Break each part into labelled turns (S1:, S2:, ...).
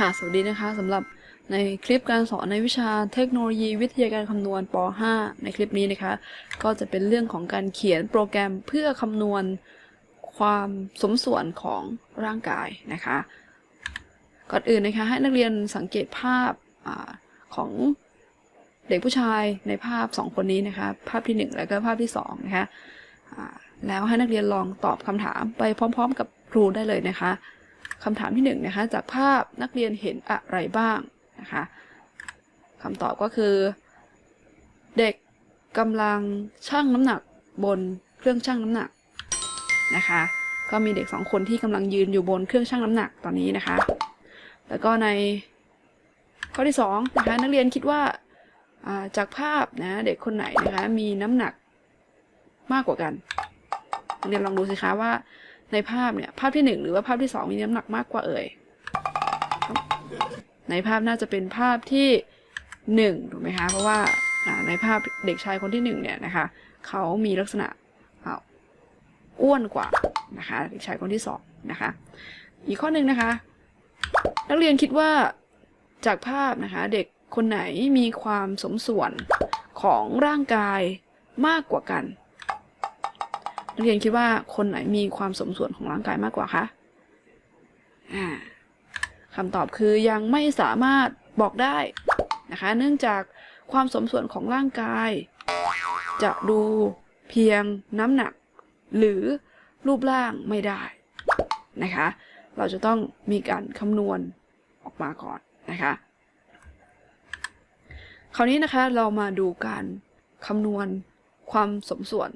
S1: ค่ะ สวัสดีนะคะสำหรับในคลิปการสอนในวิชาเทคโนโลยีวิทยาการคำนวณป .5 ในคลิปนี้นะคะ ก็จะเป็นเรื่องของการเขียนโปรแกรมเพื่อคำนวณความสมส่วนของร่างกายนะคะ ก่อนอื่นนะคะให้นักเรียนสังเกตภาพอของเด็กผู้ชายในภาพ 2 คนนี้นะคะ ภาพทีหนึ่1 แล้วก็ภาพที่2นะคะแล้วให้นักเรียนลองตอบคำถามไปพร้อม ๆ กับครูได้เลยนะคะ คำถามที่1นงนะคะจากภาพนักเรียนเห็นอะไรบ้างนะคะคำตอบก็คือ เด็กกำลังชั่งน้ำหนักบนเครื่องชั่งน้ำหนักนะคะก็มีเด็กสองคนที่กำลังยืนอยู่บนเครื่องชั่งน้ำหนักตอนนี้นะคะ แล้วก็ในข้อที่2นะคะนักเรียนคิดว่าอ่าจากภาพนะเด็กคนไหนนะคะมีน้ำหนักมากกว่ากันนักเรียนลองดูสิคะว่า ในภาพเนี่ยภาพที่ 1 หรือว่าภาพที่ 2 มีน้ำหนักมากกว่าเอ่ย ในภาพน่าจะเป็นภาพที่ 1 ถูกไหมคะ เพราะว่าในภาพเด็กชายคนที่ 1 เนี่ยนะคะเขามีลักษณะอ้วนกว่านะคะเด็กชายคนที่2นะคะอีกข้อหนึ่งนะคะ นักเรียนคิดว่าจากภาพนะคะเด็กคนไหนมีความสมส่วนของร่างกายมากกว่ากัน นักเรียนคิดว่าคนไหนมีความสมส่วนของร่างกายมากกว่าคะอ่าคำตอบคือยังไม่สามารถบอกได้นะคะ เนื่องจากความสมส่วนของร่างกาย จะดูเพียงน้ำหนัก หรือรูปร่างไม่ได้นะคะ เราจะต้องมีการคำนวณออกมาก่อนนะคะ คราวนี้นะคะเรามาดูการคำนวณความสมส่วน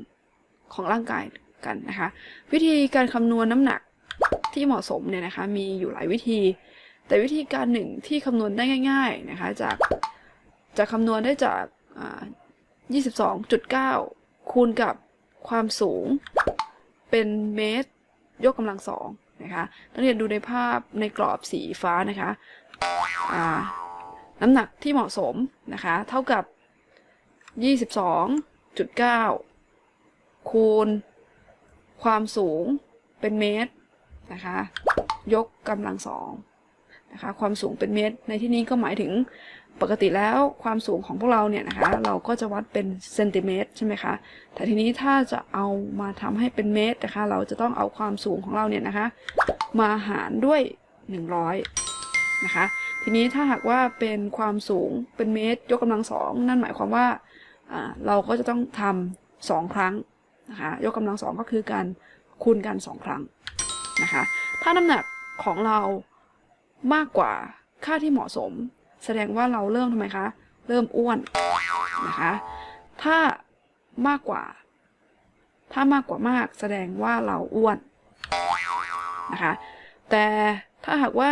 S1: ของร่างกายกันนะคะ วิธีการคำนวณน้ำหนักที่เหมาะสมเนี่ยนะคะ มีอยู่หลายวิธี แต่วิธีการหนึ่งที่คำนวณได้ง่าย ๆนะคะ จากจะคำนวณได้จาก 22.9 คูณกับความสูงเป็นเมตร ยกกำลังสองนะคะนักเรียนดูในภาพในกรอบสีฟ้านะคะน้ำหนักที่เหมาะสมนะคะ เท่ากับ 22.9 คูณ ความสูงเป็นเมตรนะคะ ยกกำลังสองนะคะ ความสูงเป็นเมตร ในที่นี้ก็หมายถึงปกติแล้วความสูงของพวกเราเนี่ยนะคะ เราก็จะวัดเป็นเซนติเมตรใช่ไหมคะ แต่ทีนี้ถ้าจะเอามาทำให้เป็นเมตรนะคะ เราจะต้องเอาความสูงของเราเนี่ยนะคะ มาหารด้วย 100 นะคะ ทีนี้ถ้าหากว่าเป็นความสูงเป็นเมตร ยกกำลังสองนั่นหมายความว่าอ่าเราก็จะต้องทำสองครั้ง นะคะยกกำลังสองก็คือการคูณกันสองครั้งนะคะถ้าน้ำหนักของเรามากกว่าค่าที่เหมาะสม แสดงว่าเราเริ่มทำไมคะ เริ่มอ้วนนะคะถ้ามากกว่า ถ้ามากกว่ามากแสดงว่าเราอ้วนนะคะแต่ถ้าหากว่า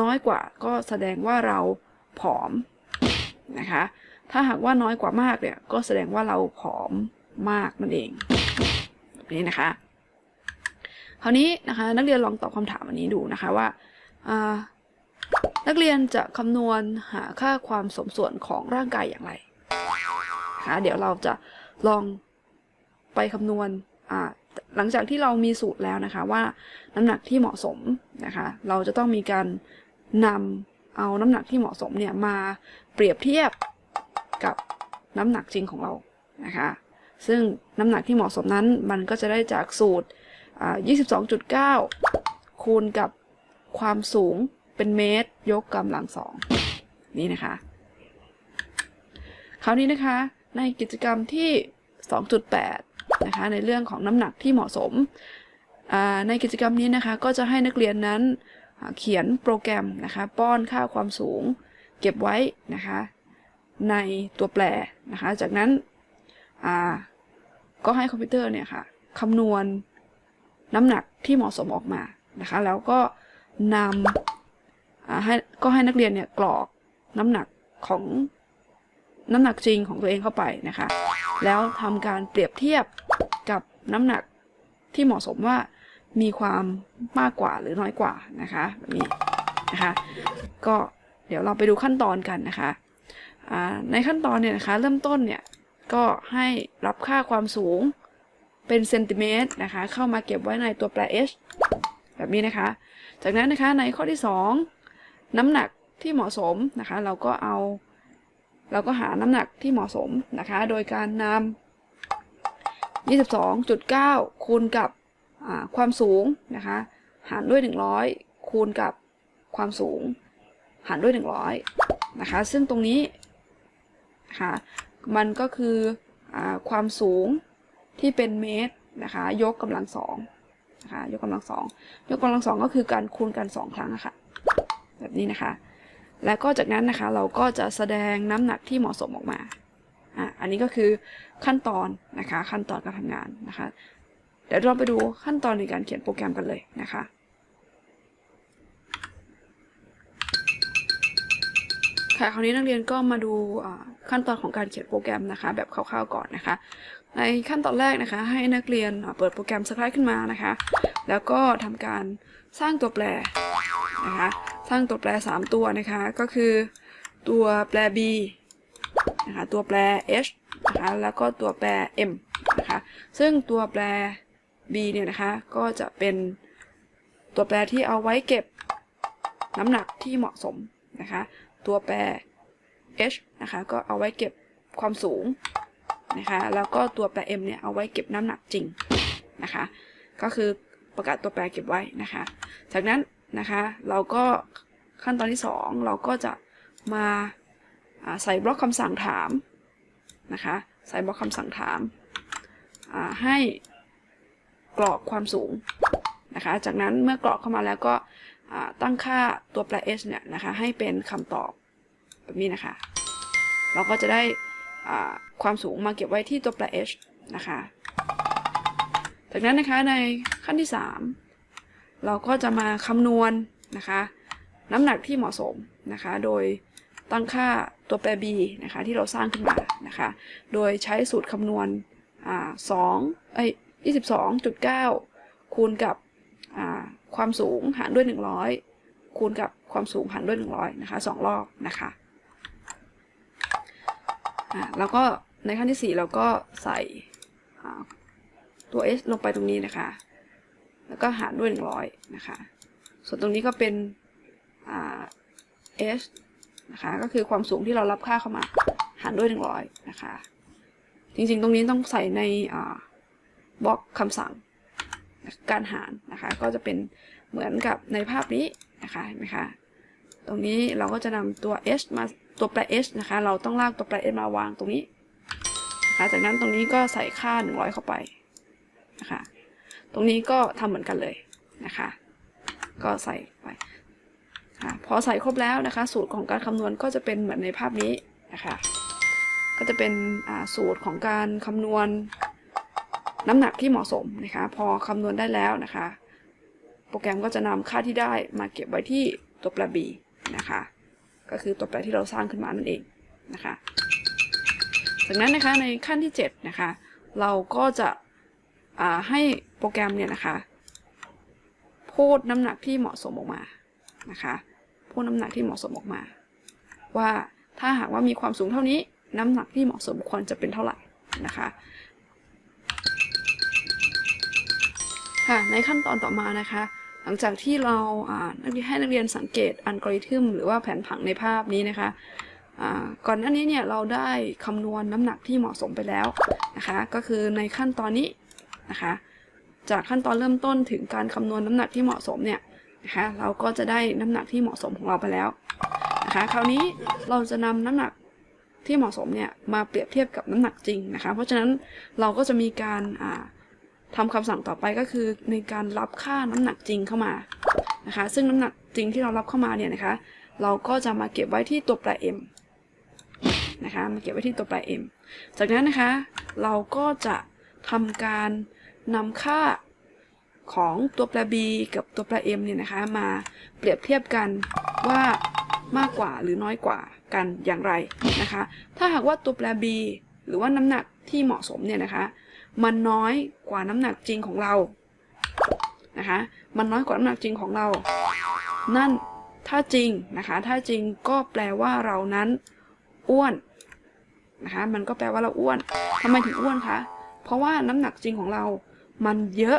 S1: น้อยกว่าก็แสดงว่าเราผอมนะคะถ้าหากว่าน้อยกว่ามากเนี่ยก็แสดงว่าเราผอมมากนั่นเอง นี้นะคะ คราวนี้นะคะนักเรียนลองตอบคำถามอันนี้ดูนะคะว่านักเรียนจะคำนวณหาค่าความสมส่วนของร่างกายอย่างไรนะคะเดี๋ยวเราจะลองไปคำนวณหลังจากที่เรามีสูตรแล้วนะคะว่าน้ำหนักที่เหมาะสมนะคะเราจะต้องมีการนำเอาน้ำหนักที่เหมาะสมเนี่ยมาเปรียบเทียบกับน้ำหนักจริงของเรานะคะ ซึ่งน้ำหนักที่เหมาะสมนั้นมันก็จะได้จากสูตร 22.9 คูณกับความสูงเป็นเมตร ยกกำลังสองนี่นะคะ คราวนี้นะคะในกิจกรรมที่ 2.8 นะคะในเรื่องของน้ำหนักที่เหมาะสม ในกิจกรรมนี้นะคะก็จะให้นักเรียนนั้นเขียนโปรแกรมนะคะป้อนค่าความสูงเก็บไว้นะคะในตัวแปรนะคะจากนั้น ก็ให้คอมพิวเตอร์เนี่ยค่ะคำนวณน้ำหนักที่เหมาะสมออกมานะคะ แล้วก็นำให้ก็ให้นักเรียนเนี่ยกรอกน้ำหนักของน้ำหนักจริงของตัวเองเข้าไปนะคะ แล้วทำการเปรียบเทียบกับน้ำหนักที่เหมาะสมว่ามีความมากกว่าหรือน้อยกว่านะคะแบบนี้นะคะก็เดี๋ยวเราไปดูขั้นตอนกันนะคะในขั้นตอนเนี่ยนะคะ เริ่มต้นเนี่ย ก็ให้รับค่าความสูงเป็นเซนติเมตรนะคะ เข้ามาเก็บไว้ในตัวแปร h แบบนี้นะคะ จากนั้นนะคะในข้อที่ 2 น้ำหนักที่เหมาะสมนะคะ เราก็เอา เราก็หาน้ำหนักที่เหมาะสมนะคะ โดยการนำ22.9 คูณกับความสูงนะคะ หารด้วย 100 คูณกับความสูง หารด้วย 100 นะคะ ซึ่งตรงนี้นะคะ มันก็คืออความสูงที่เป็นเมตรนะคะยกกำลังสองนะคะยกกำลังสองยกกำลังสองก็คือการคูณกันสองครั้งะค่ะแบบนี้นะคะ แล้วก็จากนั้นนะคะเราก็จะแสดงน้ำหนักที่เหมาะสมออกมาอะอันนี้ก็คือขั้นตอนนะคะขั้นตอนการทำงานนะคะ เดี๋ยวเราไปดูขั้นตอนในการเขียนโปรแกรมกันเลยนะคะค่ะคราวนี้นักเรียนก็มาดูอ่า ขั้นตอนของการเขียนโปรแกรมนะคะ แบบคร่าวๆก่อนนะคะ ในขั้นตอนแรกนะคะ ให้นักเรียนเปิดโปรแกรมสไลด์ขึ้นมานะคะ แล้วก็ทำการสร้างตัวแปรนะคะ สร้างตัวแปร 3 ตัวนะคะ ก็คือตัวแปร b นะคะ ตัวแปร h นะคะ แล้วก็ตัวแปร m นะคะ ซึ่งตัวแปร b เนี่ยนะคะ ก็จะเป็นตัวแปรที่เอาไว้เก็บน้ำหนักที่เหมาะสมนะคะ ตัวแปร h นะคะ ก็เอาไว้เก็บความสูงนะคะ แล้วก็ตัวแปร m เนี่ยเอาไว้เก็บน้ำหนักจริงนะคะ ก็คือประกาศตัวแปรเก็บไว้นะคะ จากนั้นนะคะเราก็ขั้นตอนที่ 2 เราก็จะมาใส่บล็อกคำสั่งถามนะคะใส่บล็อกคำสั่งถามให้กรอกความสูงนะคะ จากนั้นเมื่อกรอกเข้ามาแล้วก็ตั้งค่าตัวแปร h เนี่ยนะคะให้เป็นคำตอบแบบนี้นะคะ เราก็จะได้ความสูงมาเก็บไว้ที่ตัวแปร h นะคะจากนั้นนะคะในขั้นที่ 3 เราก็จะมาคำนวณนะคะน้ำหนักที่เหมาะสมนะคะโดยตั้งค่าตัวแปร b นะคะที่เราสร้างขึ้นมานะคะโดยใช้สูตรคำนวณอ่าสองเอ้ยยี่สิบสองจุดเก้าคูณกับความสูงหารด้วย 100 คูณกับความสูงหารด้วย 100นะคะสองรอบนะคะ อ่าแล้วก็ในขั้นที่ 4 เราก็ใส่ตัว s ลงไปตรงนี้นะคะ แล้วก็หารด้วย 100 นะคะ ส่วนตรงนี้ก็เป็น h นะคะ ก็คือความสูงที่เรารับค่าเข้ามา หารด้วย 100 นะคะ จริงๆ ตรงนี้ต้องใส่ในบล็อกคำสั่งการหารนะคะ ก็จะเป็นเหมือนกับในภาพนี้นะคะ เห็นไหมคะ ตรงนี้เราก็จะนำตัว h มา ตัวแปร h นะคะ เราต้องลากตัวแปร h มาวางตรงนี้นะคะจากนั้นตรงนี้ก็ใส่ค่า 100 เข้าไปนะคะตรงนี้ก็ทำเหมือนกันเลยนะคะ ก็ใส่ไปพอใส่ครบแล้วนะคะ สูตรของการคำนวณก็จะเป็นเหมือนในภาพนี้นะคะก็จะเป็นสูตรของการคำนวณน้ำหนักที่เหมาะสมนะคะ พอคำนวณได้แล้วนะคะ โปรแกรมก็จะนำค่าที่ได้มาเก็บไว้ที่ตัวแปร b นะคะ ก็คือตัวแปรที่เราสร้างขึ้นมานั่นเองนะคะจากนั้นนะคะในขั้นที่7นะคะเราก็จะให้โปรแกรมเนี่ยนะคะพูดน้ำหนักที่เหมาะสมออกมานะคะพูดน้ำหนักที่เหมาะสมออกมา ว่าถ้าหากว่ามีความสูงเท่านี้น้ำหนักที่เหมาะสมควรจะเป็นเท่าไหร่นะคะค่ะในขั้นตอนต่อมานะคะ หลังจากที่เราให้นักเรียนสังเกตอัลกอริทึมหรือว่าแผนผังในภาพนี้นะคะก่อนหน้านี้เนี่ยเราได้คำนวณน้ำหนักที่เหมาะสมไปแล้วนะคะก็คือในขั้นตอนนี้นะคะจากขั้นตอนเริ่มต้นถึงการคำนวณน้ำหนักที่เหมาะสมเนี่ยนะคะเราก็จะได้น้ำหนักที่เหมาะสมของเราไปแล้วนะคะคราวนี้เราจะนำน้ำหนักที่เหมาะสมเนี่ยมาเปรียบเทียบกับน้ำหนักจริงนะคะเพราะฉะนั้นเราก็จะมีการ ทำคำสั่งต่อไปก็คือในการรับค่าน้ำหนักจริงเข้ามานะคะ ซึ่งน้ำหนักจริงที่เรารับเข้ามาเนี่ยนะคะ เราก็จะมาเก็บไว้ที่ตัวแปร m นะคะมาเก็บไว้ที่ตัวแปร m จากนั้นนะคะ เราก็จะทำการนำค่าของตัวแปร b กับตัวแปร m เนี่ยนะคะ มาเปรียบเทียบกันว่ามากกว่าหรือน้อยกว่ากันอย่างไรนะคะ ถ้าหากว่าตัวแปร b หรือว่าน้ำหนักที่เหมาะสมเนี่ยนะคะ มันน้อยกว่าน้ำหนักจริงของเรานะคะมันน้อยกว่าน้ำหนักจริงของเรา นั่นถ้าจริงนะคะ ถ้าจริงก็แปลว่าเรานั้นอ้วนนะคะมันก็แปลว่าเราอ้วนทำไมถึงอ้วนคะเพราะว่าน้ำหนักจริงของเรา มันเยอะ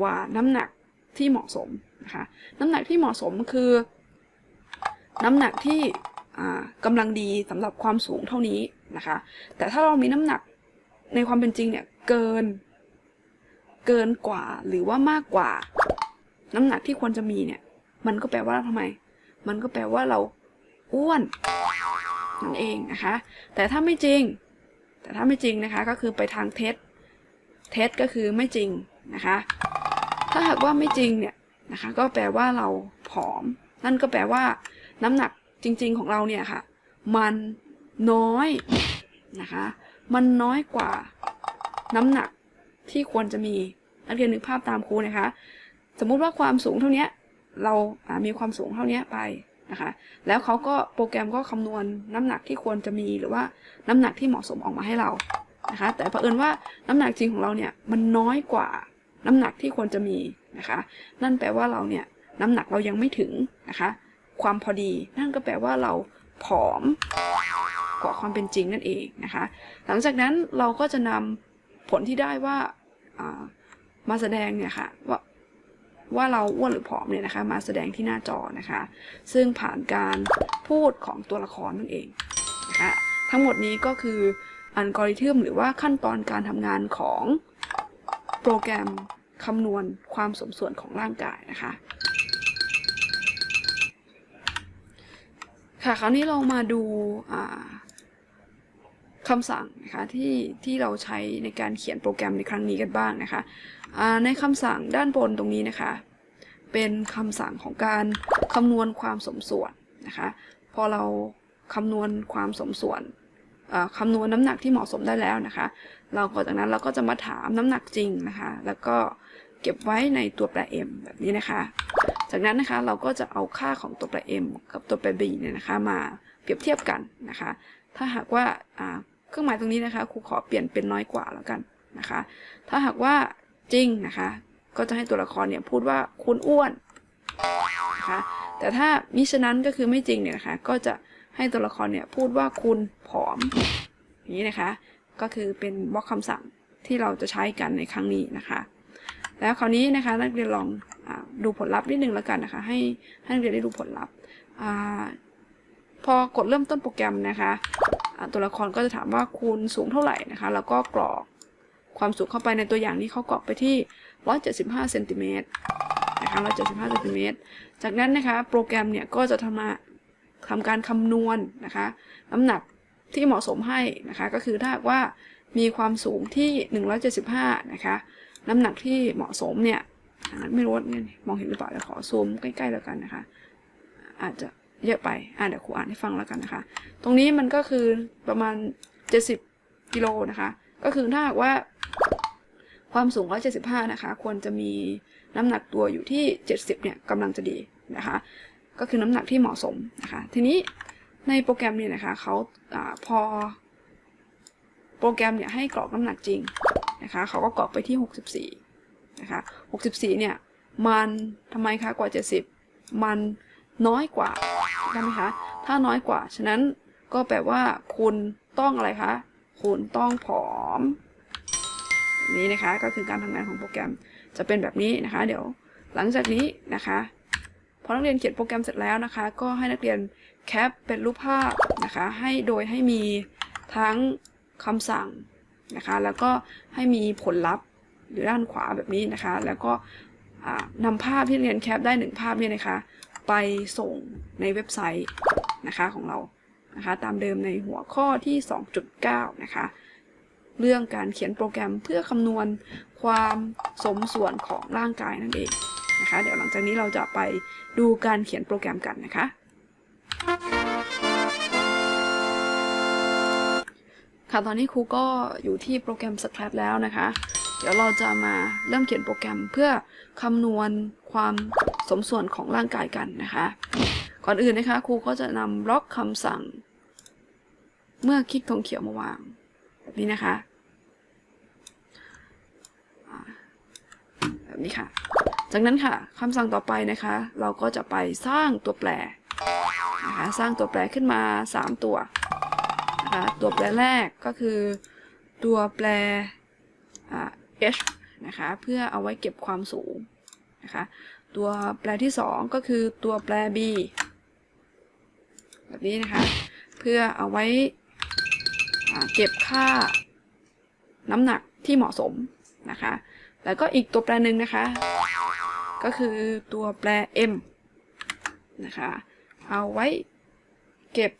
S1: กว่าน้ำหนักที่เหมาะสมนะคะน้ำหนักที่เหมาะสมคือ น้ำหนักที่อ่ากำลังดีสำหรับความสูงเท่านี้นะคะ แต่ถ้าเรามีน้ำหนักในความเป็นจริงเนี่ย เกิน เกินกว่าหรือว่ามากกว่า น้ำหนักที่ควรจะมีเนี่ย มันก็แปลว่าทำไม มันก็แปลว่าเราอ้วนนั่นเองนะคะ แต่ถ้าไม่จริง แต่ถ้าไม่จริงนะคะก็คือไปทางเท็จเท็จก็คือไม่จริงนะคะ ถ้าหากว่าไม่จริงเนี่ยนะคะ ก็แปลว่าเราผอม นั่นก็แปลว่า น้ำหนักจริง ๆของเราเนี่ยค่ะ มันน้อยนะคะ มันน้อยกว่า น้ำหนักที่ควรจะมี นักเรียนนึกภาพตามครูนะคะ สมมุติว่าความสูงเท่านี้เราอ่ามีความสูงเท่านี้ไปนะคะ แล้วเขาก็โปรแกรมก็คำนวณน้ำหนักที่ควรจะมีหรือว่าน้ำหนักที่เหมาะสมออกมาให้เรานะคะ แต่เผอิญว่าน้ำหนักจริงของเราเนี่ยมันน้อยกว่าน้ำหนักที่ควรจะมีนะคะ นั่นแปลว่าเราเนี่ยน้ำหนักเรายังไม่ถึงนะคะ ความพอดีนั่นก็แปลว่าเราผอมกว่าความเป็นจริงนั่นเองนะคะ หลังจากนั้นเราก็จะนำ ผลที่ได้ว่าามาแสดงเนี่ยค่ะว่าว่าเราอ้วนหรือผอมเนี่ยนะคะ มาแสดงที่หน้าจอนะคะ ซึ่งผ่านการพูดของตัวละครนั่นเองนะคะทั้งหมดนี้ก็คืออัลกอริทึมหรือว่าขั้นตอนการทำงานของโปรแกรมคำนวณความสมส่วนของร่างกายนะคะ ค่ะคราวนี้เรามาดูอ่า คำสั่งนะคะที่ที่เราใช้ในการเขียนโปรแกรมในครั้งนี้กันบ้างนะคะในคำสั่งด้านบนตรงนี้นะคะ เป็นคำสั่งของการคำนวณความสมส่วนนะคะพอเราคำนวณความสมส่วนอ่าคำนวณน้ำหนักที่เหมาะสมได้แล้วนะคะ เราก็จากนั้นเราก็จะมาถามน้ำหนักจริงนะคะ แล้วก็เก็บไว้ในตัวแปร m แบบนี้นะคะ จากนั้นนะคะเราก็จะเอาค่าของตัวแปร m กับตัวแปร b เนี่ยนะคะ มาเปรียบเทียบกันนะคะ ถ้าหากว่า เครื่องหมายตรงนี้นะคะครูขอเปลี่ยนเป็นน้อยกว่าแล้วกันนะคะ ถ้าหากว่าจริงนะคะ ก็จะให้ตัวละครเนี่ยพูดว่าคุณอ้วนนะคะแต่ถ้ามิฉะนั้นก็คือไม่จริงเนี่ยนะคะ ก็จะให้ตัวละครเนี่ยพูดว่าคุณผอมอย่างนี้นะคะ ก็คือเป็นบล็อกคำสั่งที่เราจะใช้กันในครั้งนี้นะคะ แล้วคราวนี้นะคะนักเรียนลองอดูผลลัพธ์นิดนึงแล้วกันนะคะ ให้ให้นักเรียนได้ดูผลลัพธ์พอกดเริ่มต้นโปรแกรมนะคะ ตัวละครก็จะถามว่าคูณสูงเท่าไหร่นะคะ แล้วก็กรอกความสูงเข้าไปในตัวอย่างนี้เขากรอกไปที่ 175เซนติเมตรนะคะ175เซนติเมตรจากนั้นนะคะโปรแกรมเนี่ยก็จะทำมาทำการคำนวณนะคะน้ำหนักที่เหมาะสมให้นะคะก็คือถ้าว่ามีความสูงที่ 175 นะคะน้ำหนักที่เหมาะสมเนี่ยไม่รู้ว่ามองเห็นหรือเปล่าเดี๋ยวขอซูมใกล้ๆแล้วกันนะคะ อาจจะ เยอะไป อ่าเดี๋ยวครูอ่านให้ฟังแล้วกันนะคะ ตรงนี้มันก็คือประมาณ 70 กิโลนะคะ ก็คือถ้าหากว่าความสูง 175 นะคะ ควรจะมีน้ำหนักตัวอยู่ที่ 70 เนี่ยกำลังจะดีนะคะ ก็คือน้ำหนักที่เหมาะสมนะคะ ทีนี้ในโปรแกรมเนี่ยนะคะเขาอาพอโปรแกรมเนี่ยให้กรอกน้ำหนักจริงนะคะเขาก็กรอกไปที่ 64 นะคะ 64 เนี่ย มันทำไมคะกว่า 70 มัน น้อยกว่าใช่ไหมคะถ้าน้อยกว่า ฉะนั้นก็แปลว่า คุณต้องอะไรคะ คุณต้องผอม นี้นะคะก็คือการทำงานของโปรแกรมจะเป็นแบบนี้นะคะ เดี๋ยวหลังจากนี้นะคะพอนักเรียนเขียนโปรแกรมเสร็จแล้วนะคะ ก็ให้นักเรียนแคปเป็นรูปภาพนะคะ ให้โดยให้มีทั้งคำสั่งนะคะ แล้วก็ให้มีผลลัพธ์อยู่ด้านขวาแบบนี้นะคะ แล้วก็อ่านำภาพที่เรียนแคปได้หนึ่งภาพเนี่ยนะคะ ไปส่งในเว็บไซต์นะคะของเรานะคะตามเดิมในหัวข้อที่ 2.9 นะคะเรื่องการเขียนโปรแกรมเพื่อคำนวณความสมส่วนของร่างกายนั่นเองนะคะ เดี๋ยวหลังจากนี้เราจะไปดูการเขียนโปรแกรมกันนะคะ ค่ะตอนนี้ครูก็อยู่ที่โปรแกรม Scratch แล้วนะคะ เดี๋ยวเราจะมาเริ่มเขียนโปรแกรมเพื่อคำนวณ ความสมส่วนของร่างกายกันนะคะ ก่อนอื่นนะคะครูก็จะนำบล็อกคำสั่ง เมื่อคลิกธงเขียวมาวางแบบนี้นะคะแบบนี้ค่ะ จากนั้นค่ะคำสั่งต่อไปนะคะ เราก็จะไปสร้างตัวแปรนะคะสร้างตัวแปรขึ้นมา 3 ตัวนะคะตัวแปรแรกก็คือตัวแปร h นะคะเพื่อเอาไว้เก็บความสูง นะคะ ตัวแปรที่ 2 ก็คือตัวแปร b แบบนี้นะคะ เพื่อเอาไว้เก็บค่าน้ำหนักที่เหมาะสมนะคะ แล้วก็อีกตัวแปรหนึ่งนะคะ ก็คือตัวแปร m นะคะ เอาไว้เก็บ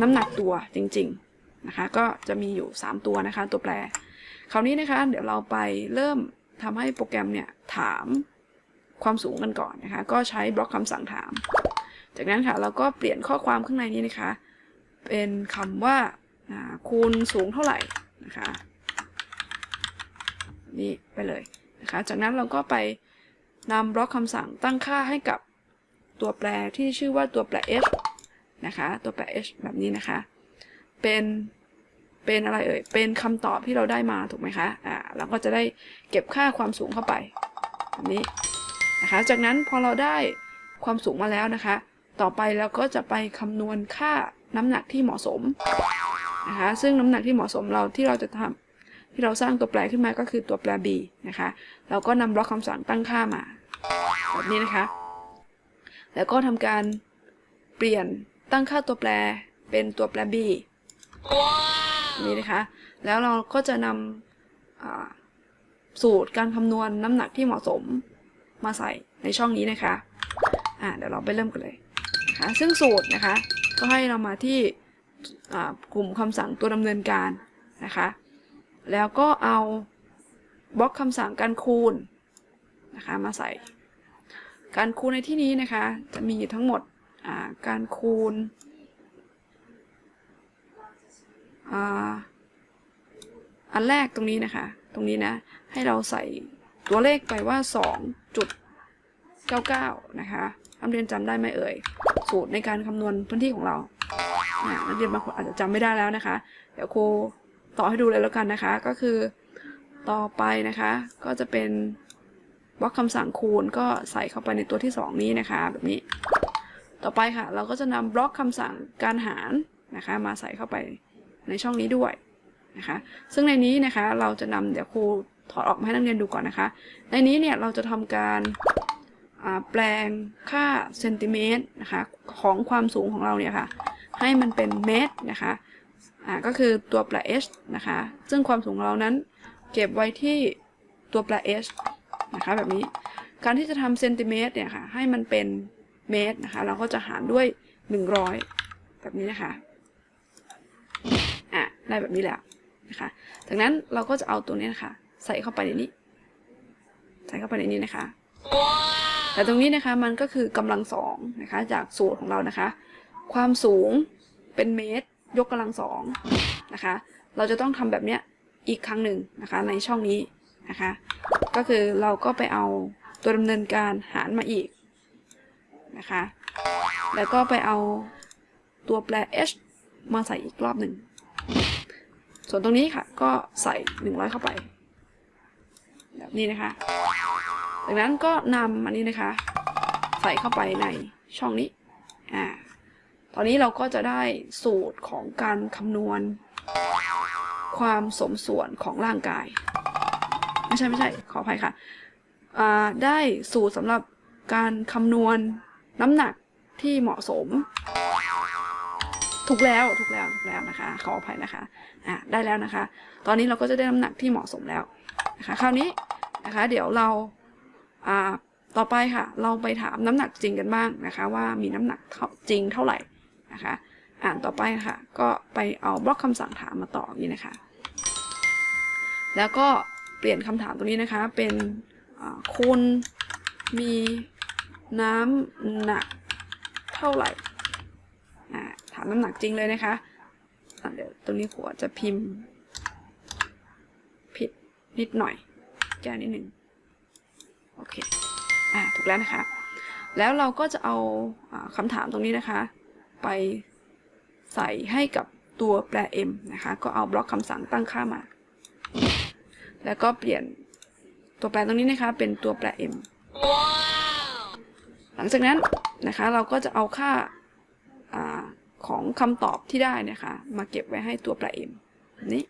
S1: น้ำหนักตัวจริงๆนะคะ ก็จะมีอยู่ 3 ตัวนะคะ ตัวแปร คราวนี้นะคะ เดี๋ยวเราไปเริ่ม ทำให้โปรแกรมเนี่ยถามความสูงกันก่อนนะคะ ก็ใช้บล็อกคำสั่งถาม จากนั้นค่ะเราก็เปลี่ยนข้อความข้างในนี้นะคะ เป็นคำว่าอ่าคูณสูงเท่าไหร่นะคะนี่ไปเลยนะคะ จากนั้นเราก็ไปนำบล็อกคำสั่งตั้งค่าให้กับตัวแปรที่ชื่อว่าตัวแปร h นะคะ ตัวแปร h แบบนี้นะคะ เป็น เป็นอะไรเอ่ย เป็นคำตอบที่เราได้มาถูกไหมคะ อ่าเราก็จะได้เก็บค่าความสูงเข้าไปแบบนี้นะคะ จากนั้นพอเราได้ความสูงมาแล้วนะคะ ต่อไปเราก็จะไปคำนวณค่าน้ำหนักที่เหมาะสมนะคะ ซึ่งน้ำหนักที่เหมาะสมเราที่เราจะทำที่เราสร้างตัวแปรขึ้นมาก็คือตัวแปร b นะคะ เราก็นำบล็อกคำสั่งตั้งค่ามาแบบนี้นะคะ แล้วก็ทำการเปลี่ยนตั้งค่าตัวแปรเป็นตัวแปร b นี่นะคะ แล้วเราก็จะนำสูตรการคำนวณน้ำหนักที่เหมาะสมมาใส่ในช่องนี้นะคะอ่าเดี๋ยวเราไปเริ่มกันเลยนะคะซึ่งสูตรนะคะ ก็ให้เรามาที่กลุ่มคำสั่งตัวดำเนินการนะคะ แล้วก็เอาบล็อกคำสั่งการคูณนะคะมาใส่ การคูณในที่นี้นะคะ จะมีอยู่ทั้งหมดการคูณ อันแรกตรงนี้นะคะ ตรงนี้นะ ให้เราใส่ตัวเลขไปว่า 2.99 นะคะนักเรียนจำได้ไหมเอ่ย สูตรในการคำนวณพื้นที่ของเราอ่านักเรียนบางคนอาจจะจำไม่ได้แล้วนะคะ เดี๋ยวครูต่อให้ดูเลยแล้วกันนะคะ ก็คือต่อไปนะคะ ก็จะเป็นบล็อกคำสั่งคูณก็ใส่เข้าไปในตัวที่ 2 นี้นะคะ แบบนี้ ต่อไปค่ะ เราก็จะนำบล็อกคำสั่งการหารนะคะ มาใส่เข้าไป ในช่องนี้ด้วยนะคะ ซึ่งในนี้นะคะเราจะนำเดี๋ยวครูถอดออกมาให้นักเรียนดูก่อนนะคะ ในนี้เนี่ยเราจะทำการแปลงค่าเซนติเมตรนะคะของความสูงของเราเนี่ยค่ะ ให้มันเป็นเมตรนะคะก็คือตัวแปร h นะคะ ซึ่งความสูงของเรานั้น เก็บไว้ที่ตัวแปร h นะคะแบบนี้ การที่จะทำเซนติเมตรเนี่ยค่ะ ให้มันเป็นเมตรนะคะ เราก็จะหารด้วย 100 แบบนี้นะคะ ได้แบบนี้แล้วนะคะจากนั้นเราก็จะเอาตัวนี้นะคะใส่เข้าไปในนี้ ใส่เข้าไปในนี้นะคะ แต่ตรงนี้นะคะมันก็คือกำลังสองนะคะจากสูตรของเรานะคะ ความสูงเป็นเมตร ยกกำลังสองนะคะ เราจะต้องทำแบบเนี้ยอีกครั้งหนึ่งนะคะในช่องนี้นะคะ ก็คือเราก็ไปเอาตัวดำเนินการหารมาอีกนะคะ แล้วก็ไปเอาตัวแปร h มาใส่อีกรอบหนึ่ง ส่วนตรงนี้ค่ะ ก็ใส่ 100 เข้าไป แบบนี้นะคะ จากนั้นก็นำอันนี้นะคะ ใส่เข้าไปในช่องนี้อ่าตอนนี้เราก็จะได้สูตรของการคำนวณ ความสมส่วนของร่างกาย ไม่ใช่ไม่ใช่ขออภัยค่ะอ่าได้สูตรสำหรับการคำนวณน้ำหนักที่เหมาะสม ถูกแล้วถูกแล้วถูกแล้วนะคะ ขออภัยนะคะอ่าได้แล้วนะคะ ตอนนี้เราก็จะได้น้ำหนักที่เหมาะสมแล้วนะคะคราวนี้นะคะเดี๋ยวเราอ่าต่อไปค่ะ เราไปถามน้ำหนักจริงกันบ้างนะคะ ว่ามีน้ำหนักจริงเท่าไหร่นะคะ อ่านต่อไปค่ะ ก็ไปเอาบล็อกคำสั่งถามมาต่ออย่างนี้นะคะ แล้วก็เปลี่ยนคำถามตรงนี้นะคะ เป็นคุณมีน้ำหนักเท่าไหร่อ่าถามน้ำหนักจริงเลยนะคะอะเดี๋ยวตรงนี้ขวจะพิมพ์ ผิดนิดหน่อย แก้นิดหนึ่งโอเค อ่า ถูกแล้วนะคะ แล้วเราก็จะเอาอาคำถามตรงนี้นะคะ ไปใส่ให้กับตัวแปร m นะคะ ก็เอาบล็อกคำสั่งตั้งค่ามา แล้วก็เปลี่ยนตัวแปรตรงนี้นะคะ เป็นตัวแปร m หลังจากนั้นนะคะ เราก็จะเอาค่าอา ของคำตอบที่ได้นะคะ มาเก็บไว้ให้ตัวแปร m นี้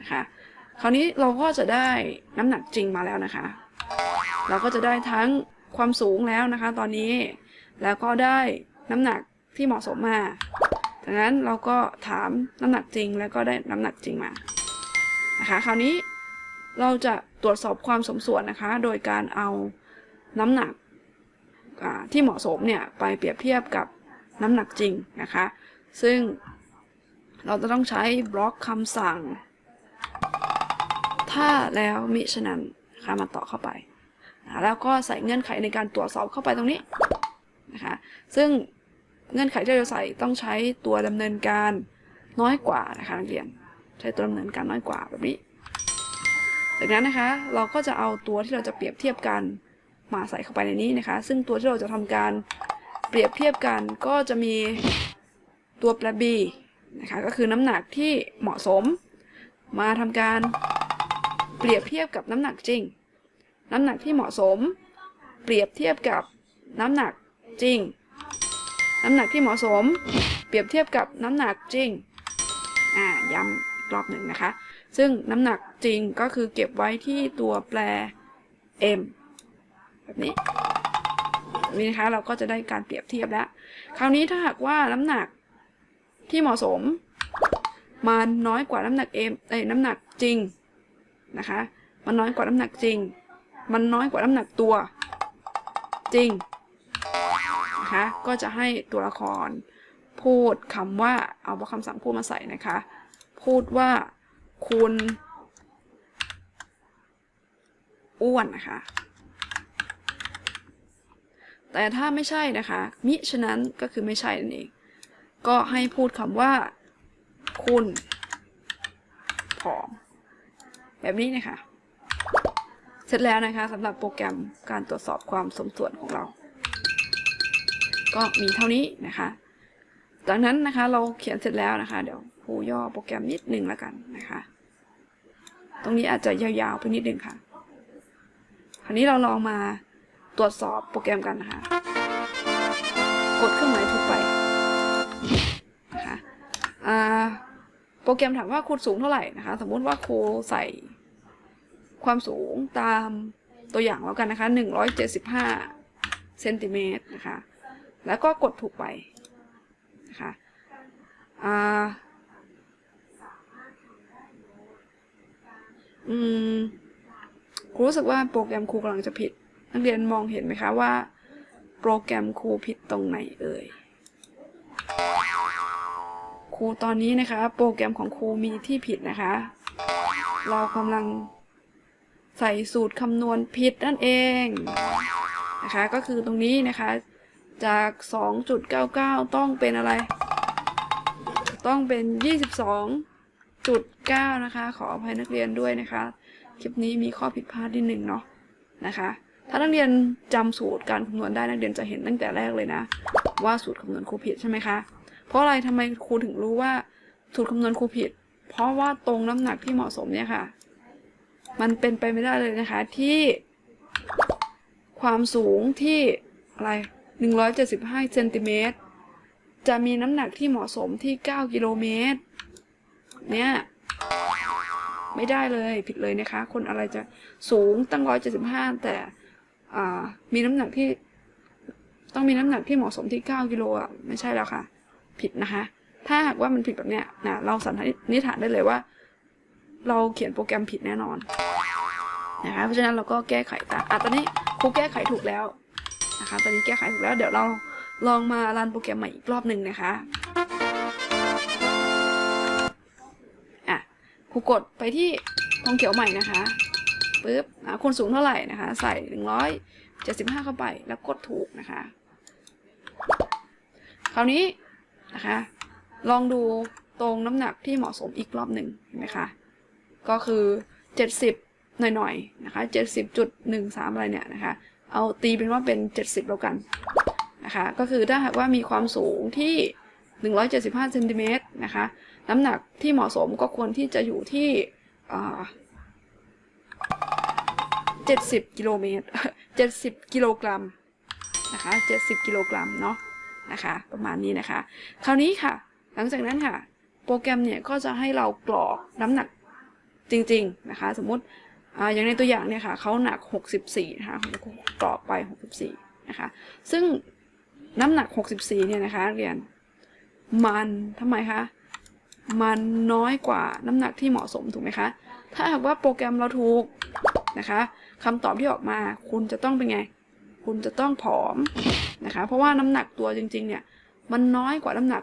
S1: นะคะคราวนี้เราก็จะได้น้ำหนักจริงมาแล้วนะคะ เราก็จะได้ทั้งความสูงแล้วนะคะ ตอนนี้แล้วก็ได้น้ำหนักที่เหมาะสมมาดังนั้นเราก็ถามน้ำหนักจริงแล้วก็ได้น้ำหนักจริงมานะคะคราวนี้เราจะตรวจสอบความสมส่วนนะคะ โดยการเอาน้ำหนักที่เหมาะสมเนี่ยไปเปรียบเทียบกับ น้ำหนักจริงนะคะ ซึ่งเราจะต้องใช้บล็อกคำสั่ง ถ้าแล้วมิฉะนั้นนะคะมาต่อเข้าไป แล้วก็ใส่เงื่อนไขในการตรวจสอบเข้าไปตรงนี้นะคะ ซึ่งเงื่อนไขที่เราจะใส่ต้องใช้ตัวดำเนินการน้อยกว่านะคะนักเรียน ใช้ตัวดำเนินการน้อยกว่าแบบนี้ จากนั้นนะคะเราก็จะเอาตัวที่เราจะเปรียบเทียบกันมาใส่เข้าไปในนี้นะคะ ซึ่งตัวที่เราจะทำการ รียบเทียบกันก็จะมีตัวแปร b นะคะก็คือน้ำหนักที่เหมาะสม มาทำการเปรียบเทียบกับน้ำหนักจริง น้ำหนักที่เหมาะสม เปรียบเทียบกับน้ำหนักจริง น้ำหนักที่เหมาะสม เปรียบเทียบกับน้ำหนักจริงอ่าย้ำอีกรอบหนึ่งนะคะ ซึ่งน้ำหนักจริงก็คือเก็บไว้ที่ตัวแปร m แบบนี้ นี้นะคะ เราก็จะได้การเปรียบเทียบแล้ว คราวนี้ถ้าหากว่าน้ำหนักที่เหมาะสม มันน้อยกว่าน้ำหนัก m เอ้ยน้ำหนักจริงนะคะ มันน้อยกว่าน้ำหนักจริง มันน้อยกว่าน้ำหนักตัว จริงนะคะก็จะให้ตัวละครพูดคำว่าเอาบล็อกคำสั่งพูดมาใส่นะคะ พูดว่าคุณอ้วนนะคะ แต่ถ้าไม่ใช่นะคะ มิฉะนั้นก็คือไม่ใช่นั่นเอง ก็ให้พูดคำว่า คุณผอม แบบนี้นะคะ เสร็จแล้วนะคะสำหรับโปรแกรมการตรวจสอบความสมส่วนของเรา ก็มีเท่านี้นะคะ จากนั้นนะคะเราเขียนเสร็จแล้วนะคะ เดี๋ยวครูย่อโปรแกรมนิดนึงแล้วกันนะคะ ตรงนี้อาจจะยาวๆไปนิดนึงค่ะ คราวนี้เราลองมา ตรวจสอบโปรแกรมกันนะคะ กดเครื่องหมายถูกไปนะคะอ่าโปรแกรมถามว่าครูสูงเท่าไหร่นะคะ สมมุติว่าครูใส่ความสูงตามตัวอย่างแล้วกันนะคะ175เซนติเมตรนะคะ แล้วก็กดถูกไปนะคะอ่าอืมครูรู้สึกว่าโปรแกรมครูกำลังจะผิด นักเรียนมองเห็นไหมคะว่า โปรแกรมครูผิดตรงไหนเอ่ยครูตอนนี้นะคะ โปรแกรมของครูมีที่ผิดนะคะ เรากำลังใส่สูตรคำนวณผิดนั่นเองนะคะ ก็คือตรงนี้นะคะ จาก 2.99 ต้องเป็นอะไร ต้องเป็น 22.9 นะคะ ขออภัยนักเรียนด้วยนะคะ คลิปนี้มีข้อผิดพลาดนิดหนึ่งเนาะนะคะ ถ้านักเรียนจำสูตรการคำนวณได้นักเรียนจะเห็นตั้งแต่แรกเลยนะ ว่าสูตรคำนวณครูผิดใช่ไหมคะ เพราะอะไรทำไมครูถึงรู้ว่าสูตรคำนวณครูผิด เพราะว่าตรงน้ำหนักที่เหมาะสมเนี่ยค่ะ มันเป็นไปไม่ได้เลยนะคะที่ความสูงที่อะไร 175เซนติเมตรจะมีน้ำหนักที่เหมาะสมที่ 9 กิโลเมตร เนี่ย ไม่ได้เลยผิดเลยนะคะ คนอะไรจะสูงตั้ง 175 แต่อ่า มีน้ำหนักที่ ต้องมีน้ำหนักที่เหมาะสมที่ 9กิโลอะไม่ใช่แล้วค่ะ ผิดนะคะ ถ้าหากว่ามันผิดแบบเนี้ยนะเราสันนิษฐานได้เลยว่า เราเขียนโปรแกรมผิดแน่นอนนะคะเพราะฉะนั้นเราก็แก้ไขตามอะตอนนี้ครูแก้ไขถูกแล้วนะคะ ตอนนี้แก้ไขถูกแล้วเดี๋ยวเราลองมารันโปรแกรมใหม่อีกรอบหนึ่งนะคะอะครูกดไปที่ทองเขียวใหม่นะคะ ปึ๊บอะคนสูงเท่าไหร่นะคะ ใส่หนึ่งร้อยเจ็ดสิบห้าเข้าไปแล้วกดถูกนะคะ คราวนี้นะคะ ลองดูตรงน้ำหนักที่เหมาะสมอีกรอบหนึ่งเห็นไหมคะก็คือ70หน่อยๆนะคะ70.13อะไรเนี่ยนะคะ เอาตีเป็นว่าเป็น70แล้วกันนะคะ ก็คือถ้าหากว่ามีความสูงที่175เซนติเมตรนะคะ น้ำหนักที่เหมาะสมก็ควรที่จะอยู่ที่ 70 กิโลเมตร 70 กิโลกรัมนะคะ 70 กิโลกรัมเนาะนะคะ ประมาณนี้นะคะ คราวนี้ค่ะ หลังจากนั้นค่ะ โปรแกรมเนี่ยก็จะให้เรากรอกน้ำหนักจริง ๆ นะคะ สมมุติอย่างในตัวอย่างเนี่ยค่ะเขาหนัก 64 นะคะกรอกไป 64 นะคะ ซึ่งน้ำหนัก 64 เนี่ยนะคะนักเรียนมันทำไมคะมันน้อยกว่าน้ำหนักที่เหมาะสมถูกไหมคะ ถ้าหากว่าโปรแกรมเราถูกนะคะ คำตอบที่ออกมา คุณจะต้องเป็นไง คุณจะต้องผอมนะคะ เพราะว่าน้ำหนักตัวจริง ๆ เนี่ย มันน้อยกว่าน้ำหนัก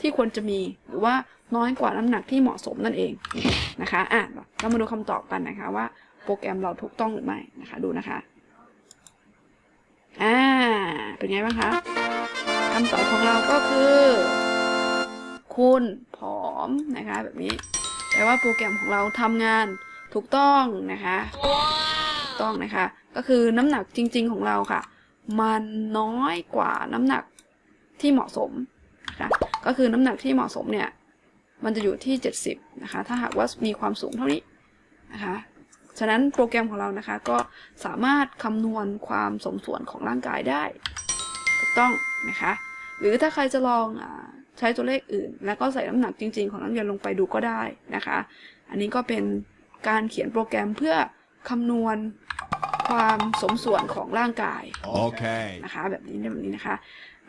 S1: ที่ควรจะมี หรือว่าน้อยกว่าน้ำหนักที่เหมาะสมนั่นเองนะคะ อะ เรามาดูคำตอบกันนะคะว่าโปรแกรมเราถูกต้องหรือไม่นะคะ ดูนะคะ อ่า เป็นไงบ้างคะคำตอบของเราก็คือ คุณผอมนะคะ แบบนี้แปลว่าโปรแกรมของเราทำงานถูกต้องนะคะ ต้องนะคะ ก็คือน้ำหนักจริง ๆของเราค่ะ มันน้อยกว่าน้ำหนักที่เหมาะสมนะคะก็คือน้ำหนักที่เหมาะสมเนี่ยมันจะอยู่ที่ 70นะคะถ้าหากว่ามีความสูงเท่านี้นะคะฉะนั้นโปรแกรมของเรานะคะก็สามารถคำนวณความสมส่วนของร่างกายได้ถูกต้องนะคะหรือถ้าใครจะลองอาใช้ตัวเลขอื่น แล้วก็ใส่น้ำหนักจริง ๆ ของนักเรียนลงไปดูก็ได้นะคะ อันนี้ก็เป็นการเขียนโปรแกรมเพื่อคำนวณ ความสมส่วนของร่างกาย
S2: Okay.
S1: นะคะแบบนี้แบบนี้นะคะ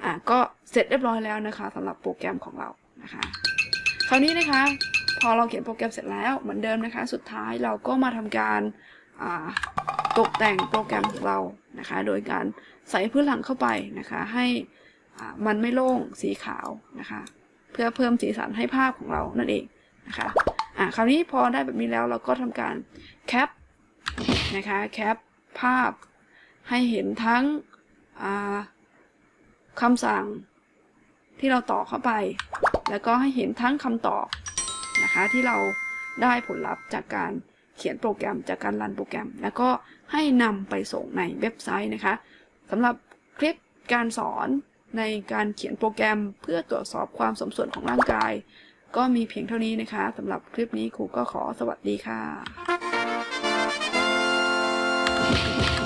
S1: อะก็เสร็จเรียบร้อยแล้วนะคะสำหรับโปรแกรมของเรานะคะ คราวนี้นะคะ พอเราเขียนโปรแกรมเสร็จแล้วเหมือนเดิมนะคะ สุดท้ายเราก็มาทำการอ่าตกแต่งโปรแกรมของเรานะคะ โดยการใส่พื้นหลังเข้าไปนะคะ ให้อ่ามันไม่โล่งสีขาวนะคะ เพื่อเพิ่มสีสันให้ภาพของเรานั่นเองนะคะอะคราวนี้พอได้แบบนี้แล้วเราก็ทำการแคป นะคะแคปภาพให้เห็นทั้งคำสั่งที่เราต่อเข้าไป แล้วก็ให้เห็นทั้งคำตอบนะคะที่เราได้ผลลัพธ์จากการเขียนโปรแกรมจากการรันโปรแกรม แล้วก็ให้นำไปส่งในเว็บไซต์นะคะสำหรับคลิปการสอนในการเขียนโปรแกรมเพื่อตรวจสอบความสมส่วนของร่างกาย ก็มีเพียงเท่านี้นะคะสำหรับคลิปนี้ครูก็ขอสวัสดีค่ะ Thank you.